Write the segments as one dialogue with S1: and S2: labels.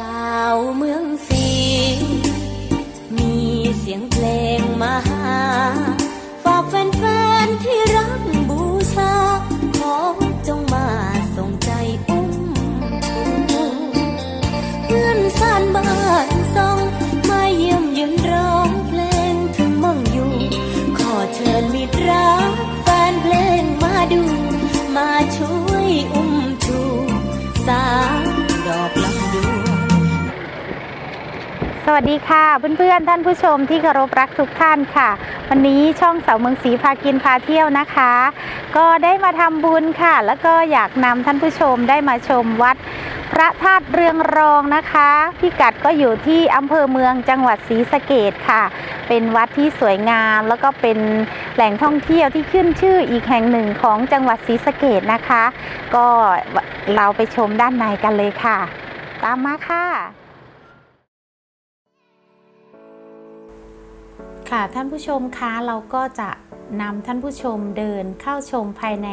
S1: าวเมือง วัสดี
S2: ค่ะ เพื่อนๆ ท่านผู้ชมที่เคารพรักทุกท่านค่ะ วันนี้ช่องเสาเมืองศรีพากินพาเที่ยวนะคะ ก็ได้มาทำบุญค่ะ แล้วก็อยากนำท่านผู้ชมได้มาชมวัดพระธาตุเรืองรองนะคะพิกัดก็อยู่ที่อำเภอเมืองจังหวัดศรีสะเกดค่ะ เป็นวัดที่สวยงามแล้วก็เป็นแหล่งท่องเที่ยวที่ขึ้นชื่ออีกแห่งหนึ่งของจังหวัดศรีสะเกดนะคะ ก็เราไปชมด้านในกันเลยค่ะ ตามมาค่ะ ค่ะท่านผู้ชมคะเราก็จะนำท่านผู้ชมเดินเข้าชมภายใน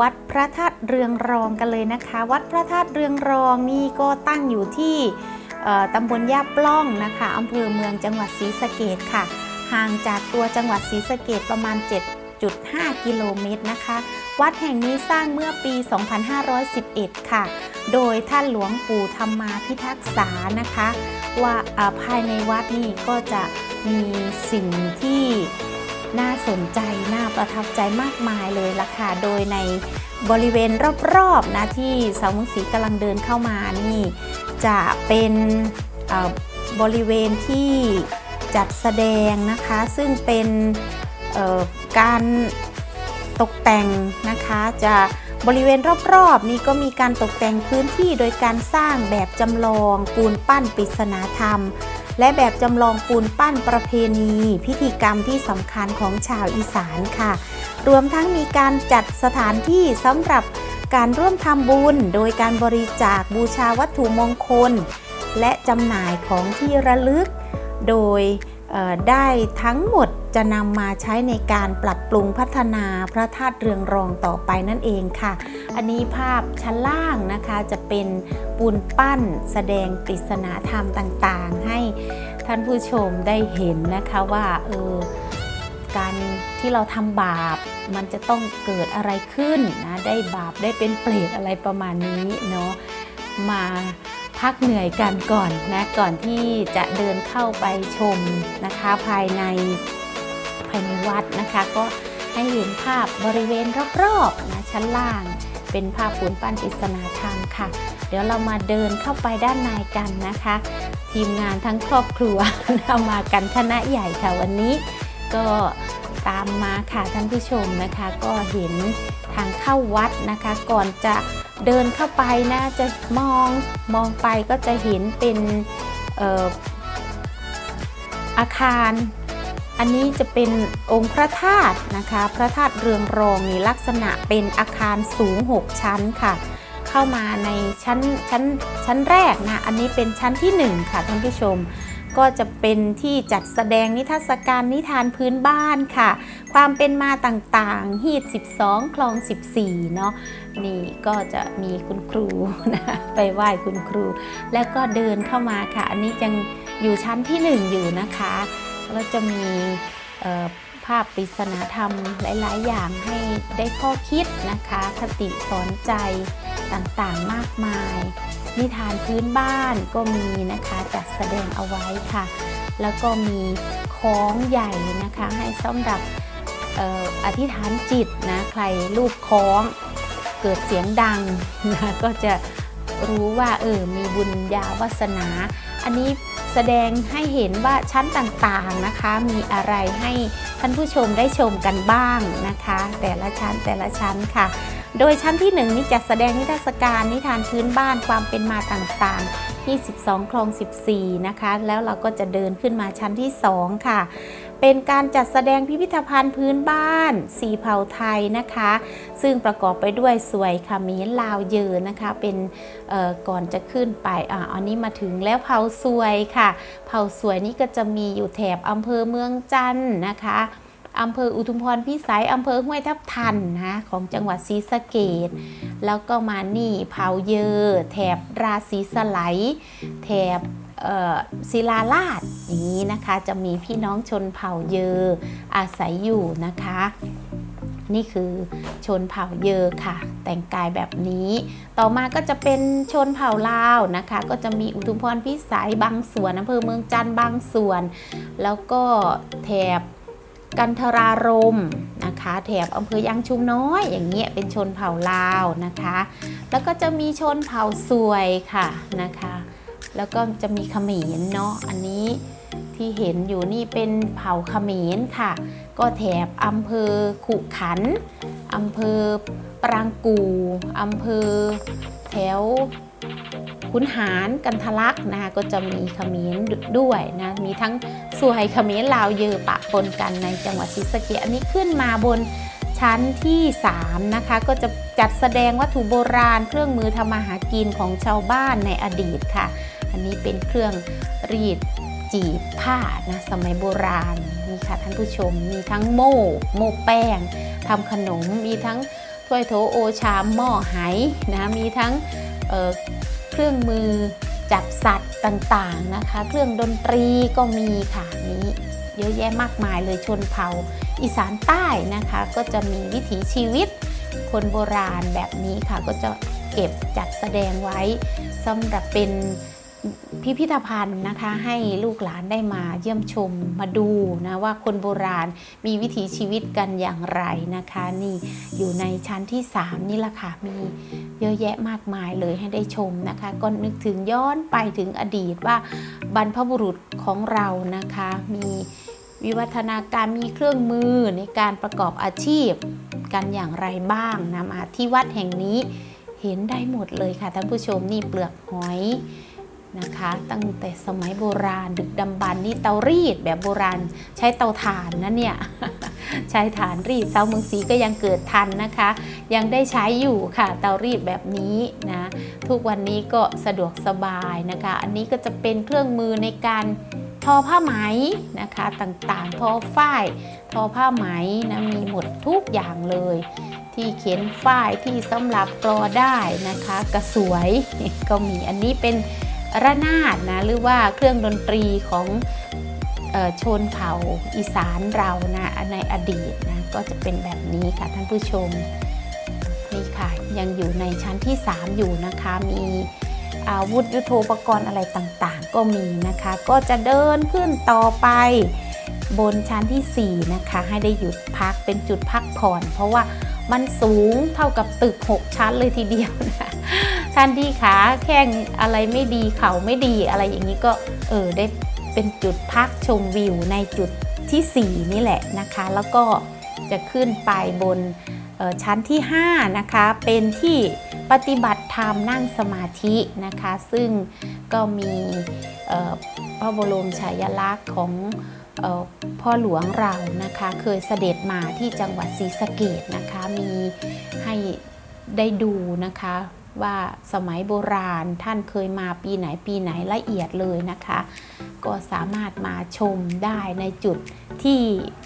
S2: วัดพระธาตุเรืองรองกันเลยนะคะ วัดพระธาตุเรืองรองนี่ก็ตั้งอยู่ที่ตำบลยาปล้องนะคะอำเภอเมืองจังหวัดศรีสะเกดค่ะ ห่างจากตัวจังหวัดศรีสะเกดประมาณ 7.5 กิโลเมตรนะคะ วัดแห่งนี้สร้างเมื่อปี 2511 ค่ะ โดยท่านหลวงปู่ธรรมาพิทักษานะคะ ว่าภายในวัดนี่ก็จะมีสิ่งที่น่าสนใจ น่าประทับใจมากมายเลยล่ะค่ะ โดยในบริเวณรอบๆนะที่สาวมุงศรีกำลังเดินเข้ามานี่ จะเป็นบริเวณที่จัดแสดงนะคะ ซึ่งเป็นการตกแต่งนะคะจะ บริเวณรอบๆ นี้ก็มีการตกแต่งพื้นที่โดยการสร้างแบบจำลองปูนปั้นปริศนาธรรม และแบบจำลองปูนปั้นประเพณี พิธีกรรมที่สำคัญของชาวอีสานค่ะ รวมทั้งมีการจัดสถานที่สำหรับการร่วมทำบุญ โดยการบริจาคบูชาวัตถุมงคล และจำหน่ายของที่ระลึก โดย ได้ทั้งหมดจะนำมาใช้ในการปรับปรุงพัฒนาพระธาตุเรืองรองต่อไปนั่นเองค่ะ อันนี้ภาพชั้นล่างนะคะจะเป็นปูนปั้นแสดงปริศนาธรรมต่างๆ ให้ท่านผู้ชมได้เห็นนะคะว่าเออการที่เราทำบาปมันจะต้องเกิดอะไรขึ้นนะได้บาปได้เป็นเปรตอะไรประมาณนี้เนาะมา พักเหนื่อยกันก่อนนะก่อนที่จะเดินเข้าไปชมนะคะภายในภายในวัดนะคะ ก็ให้เห็นภาพบริเวณรอบๆนะชั้นล่าง เป็นภาพปูนปั้นปริศนาธรรมค่ะ เดี๋ยวเรามาเดินเข้าไปด้านในกันนะคะ ทีมงานทั้งครอบครัวเรามากันคณะใหญ่ค่ะวันนี้ก็ ตามมาค่ะท่านผู้ชมนะคะ ก็เห็นทางเข้าวัดนะคะ ก่อนจะเดินเข้าไปนะจะมองมองไปก็จะเห็นเป็นอออาคาร อันนี้จะเป็นองค์พระธาตุนะคะ พระธาตุเรืองรองนี่ลักษณะเป็นอาคารสูง 6 ชั้นค่ะ เข้ามาในชั้นชั้นชั้นแรกนะ อันนี้เป็นชั้นที่ 1 ค่ะท่านผู้ชม ก็จะเป็นที่จัดแสดงนิทรรศการนิทานพื้นบ้านค่ะ ความเป็นมาต่างๆ ฮีด 12 คลอง 14 เนาะนี่ก็จะมีคุณครูนะไปไหว้คุณครู แล้วก็เดินเข้ามาค่ะ อันนี้ยังอยู่ชั้นที่ 1 อยู่นะคะแล้วจะมีภาพปริศนาธรรมหลาย ๆ อย่างให้ได้ข้อคิดนะคะ คติสอนใจต่างๆ มากมาย นิทานพื้นบ้านก็มีนะคะจัดแสดงเอาไว้ค่ะ แล้วก็มีคล้องใหญ่นะคะให้สำหรับอออธิษฐานจิตนะใครลูกคล้องเกิดเสียงดังนะก็จะรู้ว่าเออมีบุญญาวาสนา อันนี้แสดงให้เห็นว่าชั้นต่างๆนะคะ มีอะไรให้ท่านผู้ชมได้ชมกันบ้างนะคะ แต่ละชั้นแต่ละชั้นค่ะ โดยชั้นที่ 1 นี่จัดแสดงนิทรรศการนิทานพื้นบ้านความเป็นมาต่างๆ22คลอง 14 นะคะ แล้วเราก็จะเดินขึ้นมาชั้นที่ 2 ค่ะ เป็นการจัดแสดงพิพิธภัณฑ์พื้นบ้านสีเผ่าไทยนะคะ ซึ่งประกอบไปด้วยสวยขมิ้นลาวเยอนะคะ เป็นเอ่อก่อนจะขึ้นไปอ่าอันนี้มาถึงแล้วเผาสวยค่ะ เผาสวยนี่ก็จะมีอยู่แถบอำเภอเมืองจันทน์นะคะ อำเภออุทุมพรพิสัยอำเภอห้วยทับทันนะของจังหวัดศรีสะเกดแล้วก็มานี่เผาเยอแถบราศีสไลด์แถบเอ่อศิลาลาดอย่างนี้นะคะ จะมีพี่น้องชนเผ่าเยออาศัยอยู่นะคะ นี่คือชนเผ่าเยอค่ะ แต่งกายแบบนี้ ต่อมาก็จะเป็นชนเผ่าลาวนะคะ ก็จะมีอุทุมพรพิสัยบางส่วนอำเภอเมืองจันทร์บางส่วน แล้วก็แถบ กันทรารมนะคะแถบอำเภอยางชุมน้อยอย่างเงี้ยเป็นชนเผ่าลาวนะคะ แล้วก็จะมีชนเผ่าสวยค่ะนะคะ แล้วก็จะมีเขมรเนาะอันนี้ที่เห็นอยู่นี่เป็นเผ่าเขมรค่ะ ก็แถบอำเภอขุขันอำเภอปรางกูอำเภอแถว ขุนหารกันทะลักนะคะก็จะมีเขมรด้วยนะมีทั้งสวยเขมรลาวเยอปะปนกันในจังหวัดศรีสะเกษอันนี้ขึ้นมาบนชั้นที่ 3 นะคะ ก็จะจัดแสดงวัตถุโบราณ เครื่องมือทำมาหากินของชาวบ้านในอดีตค่ะ อันนี้เป็นเครื่องรีดจีบผ้านะสมัยโบราณนี่ค่ะท่านผู้ชมมีทั้งโม่โม่แป้งทำขนม มีทั้งถ้วยโถโอชามหม้อไหนะมีทั้ง เเครื่องมือจับสัตว์ต่างๆนะคะ เครื่องดนตรีก็มีค่ะนี้เยอะแยะมากมายเลยชนเผ่าอีสานใต้นะคะ ก็จะมีวิถีชีวิตคนโบราณแบบนี้ค่ะ ก็จะเก็บจัดแสดงไว้สำหรับเป็น พิพิธภัณฑ์นะคะให้ลูกหลานได้มาเยี่ยมชมมาดูนะว่าคนโบราณมีวิถีชีวิตกันอย่างไรนะคะ นี่อยู่ในชั้นที่ 3 นี่แหละค่ะมีเยอะแยะมากมายเลยให้ได้ชมนะคะก็นึกถึงย้อนไปถึงอดีตว่าบรรพบุรุษของเรานะคะมีวิวัฒนาการมีเครื่องมือในการประกอบอาชีพกันอย่างไรบ้างนะมาที่วัดแห่งนี้เห็นได้หมดเลยค่ะท่านผู้ชมนี่เปลือกหอย นะคะ ตั้งแต่สมัยโบราณดึกดำบรรนี่เตารีดแบบโบราณใช้เตาถ่านนะเนี่ยใช้ถ่านรีดเสาเมืองศรีก็ยังเกิดทันนะคะ ยังได้ใช้อยู่ค่ะเตารีดแบบนี้นะทุกวันนี้ก็สะดวกสบายนะคะ อันนี้ก็จะเป็นเครื่องมือในการทอผ้าไหมนะคะต่างๆ ทอฝ้ายทอผ้าไหมนะมีหมดทุกอย่างเลย ที่เขียนฝ้ายที่สำหรับกรอได้นะคะ กระสวยก็มีอันนี้เป็น ระนาดนะหรือว่าเครื่องดนตรีของออชนเผ่าอีสานเรานะในอดีตนะก็จะเป็นแบบนี้ค่ะท่านผู้ชมนี่ค่ะยังอยู่ในชั้นที่ 3 อยู่นะคะ มีอาวุธยุทโธปกรณ์อะไรต่างๆ ก็มีนะคะ ก็จะเดินขึ้นต่อไป บนชั้นทีสี่ 4 นะคะ ให้ได้หยุดพักเป็นจุดพักผ่อน เพราะว่ามันสูงเท่ากับตึก 6 ชั้นเลยทีเดียวนะท่านที่ขาแข้งอะไรไม่ดีเข่าไม่ดีอะไรอย่างนี้ก็เออได้เป็นจุดพักชมวิวในจุดทีสี่4 นี่แหละนะคะ แล้วก็จะขึ้นไปบนออชั้นที่ 5 นะคะ เป็นที่ปฏิบัติธรรมนั่งสมาธินะคะ ซึ่งก็มีออพระบรมฉายาลักษณ์ของ พ่อหลวงเรานะคะเคยเสด็จมาที่จังหวัดศรีสะเกดนะคะมีให้ได้ดูนะคะว่าสมัยโบราณท่านเคยมาปีไหนปีไหนละเอียดเลยนะคะ ก็สามารถมาชมได้ในจุดที่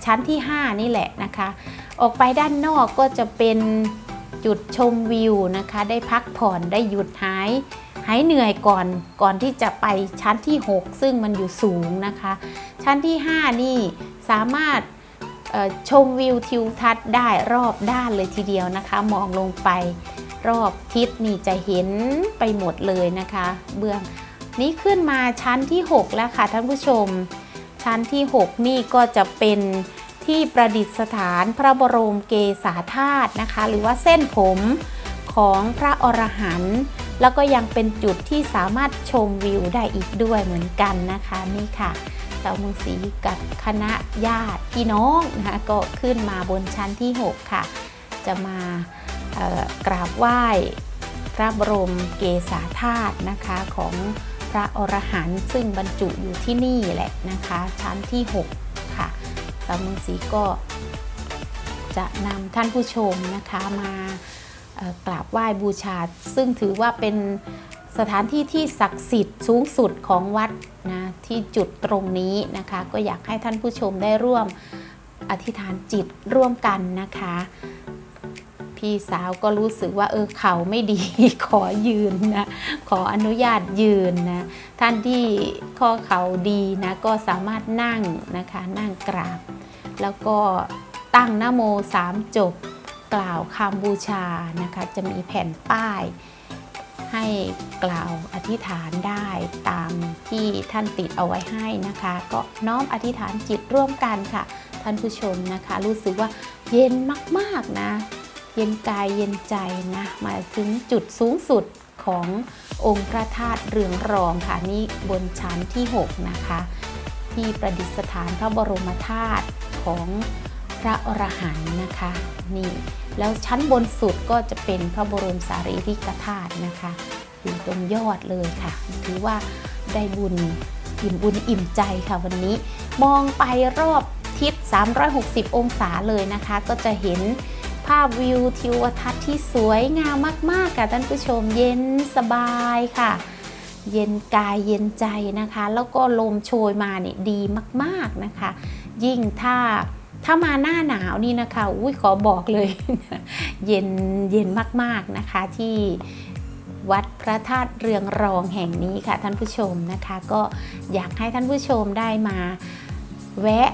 S2: ชั้นที่ 5 นี่แหละนะคะ ออกไปด้านนอกก็จะเป็น จุดชมวิวนะคะ ได้พักผ่อนได้หยุดหายหายเหนื่อยก่อนก่อนที่จะไปชั้นที่ 6 ซึ่งมันอยู่สูงนะคะ ชั้นที่ 5 นี่สามารถชมวิวทิวทัศน์ได้รอบด้านเลยทีเดียวนะคะ มองลงไปรอบทิศนี่จะเห็นไปหมดเลยนะคะ เบื้องนี้ขึ้นมาชั้นที่ 6 แล้วค่ะท่านผู้ชม ชั้นที่ 6 นี่ก็จะเป็น ที่ประดิษฐานพระบรมเกศาธาตุนะคะ หรือว่าเส้นผมของพระอรหันต์แล้วก็ยังเป็นจุดที่สามารถชมวิวได้อีกด้วยเหมือนกันนะคะนี่ค่ะสาวเมืองศรีกับคณะญาติพี่น้องนะคะก็ขึ้นมาบนชั้นที่ 6 ค่ะ จะมากราบไหว้พระบรมเกศาธาตุนะคะของพระอรหันต์ซึ่งบรรจุอยู่ที่นี่แหละนะคะ ชั้นที่ 6าวเมืองศรีก็จะนำท่านผู้ชมนะคะมากราบไหว้บูชา ซึ่งถือว่าเป็นสถานที่ที่ศักดิ์สิทธิ์สูงสุดของวัดนะที่จุดตรงนี้นะคะ ก็อยากให้ท่านผู้ชมได้ร่วมอธิษฐานจิตร่วมกันนะคะ พี่สาวก็รู้สึกว่าเออเขาไม่ดี ขอยืนนะ ขออนุญาตยืนนะ ท่านที่ข้อเขาดีนะ ก็สามารถนั่งนะคะนั่งกราบ แล้วก็ตั้งนโมสามจบกล่าวคำบูชานะคะ จะมีแผ่นป้าย ให้กล่าวอธิษฐานได้ตามที่ท่านติดเอาไว้ให้นะคะ ก็น้อมอธิษฐานจิตร่วมกันค่ะ ท่านผู้ชมนะคะ รู้สึกว่าเย็นมากๆนะ เย็นกายเย็นใจนะมาถึงจุดสูงสุดขององค์พระธาตุเรืองรองค่ะนี่บนชั้นที่ 6 นะคะ ที่ประดิษฐานพระบรมธาตุ ของพระอรหันต์นะคะนี่แล้วชั้นบนสุดก็จะเป็นพระบรมสารีริกธาตุนะคะอยู่ตรงยอดเลยค่ะ ถือว่าได้บุญอิ่มบุญอิ่มใจค่ะวันนี้มองไปรอบทิศ 360 องศาเลยนะคะ ก็จะเห็นภาพวิวทิวทัศน์ที่สวยงามมาก ๆ ค่ะท่านผู้ชมเย็นสบายค่ะ เย็นกายเย็นใจนะคะ แล้วก็ลมโชยมาเนี่ยดีมากๆนะคะ ยิ่งถ้าถ้ามาหน้าหนาวนี่นะคะอุ้ยขอบอกเลย เย็นเย็นมากๆนะคะที่วัดพระธาตุเรืองรองแห่งนี้ค่ะท่านผู้ชมนะคะ ก็อยากให้ท่านผู้ชมได้มาแวะ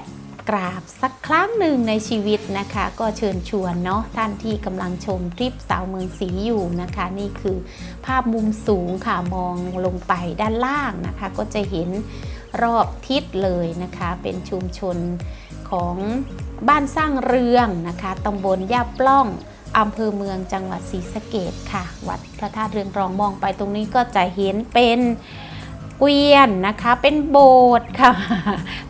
S2: กราบสักครั้งหนึ่งในชีวิตนะคะ ก็เชิญชวนเนาะท่านที่กำลังชมคลิปสาวเมืองศรีอยู่นะคะ นี่คือภาพมุมสูงค่ะมองลงไปด้านล่างนะคะ ก็จะเห็นรอบทิศเลยนะคะ เป็นชุมชนของบ้านสร้างเรืองนะคะตำบลย่าปล้องอำเภอเมืองจังหวัดศรีสะเกดค่ะ วัดพระธาตุเรืองรองมองไปตรงนี้ก็จะเห็นเป็น เกวียนนะคะ เป็นโบสถ์ค่ะ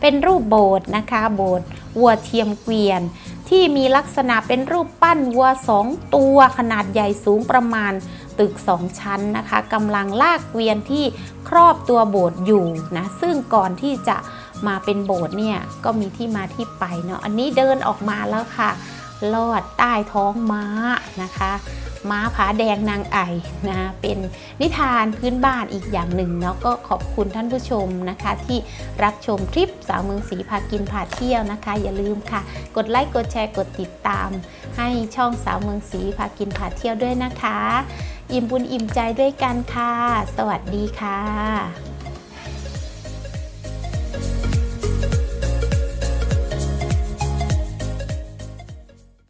S2: เป็นรูปโบสถ์นะคะ โบสถ์วัวเทียมเกวียน ที่มีลักษณะเป็นรูปปั้นวัวสองตัวขนาดใหญ่สูงประมาณตึกสองชั้นนะคะกำลังลากเกวียนที่ครอบตัวโบสถ์อยู่นะ ซึ่งก่อนที่จะมาเป็นโบสถ์เนี่ยก็มีที่มาที่ไปเนาะ อันนี้เดินออกมาแล้วค่ะ ลอดใต้ท้องม้านะคะ ม้าผาแดงนางไอ่นะเป็นนิทานพื้นบ้านอีกอย่างหนึ่งเนาะก็ขอบคุณท่านผู้ชมนะคะ ที่รับชมคลิปสาวเมืองศรีพากินพาเที่ยวนะคะ อย่าลืมค่ะ กดไลค์กดแชร์กดติดตาม ให้ช่องสาวเมืองศรีพากินพาเที่ยวด้วยนะคะ อิ่มบุญอิ่มใจด้วยกันค่ะ สวัสดีค่ะ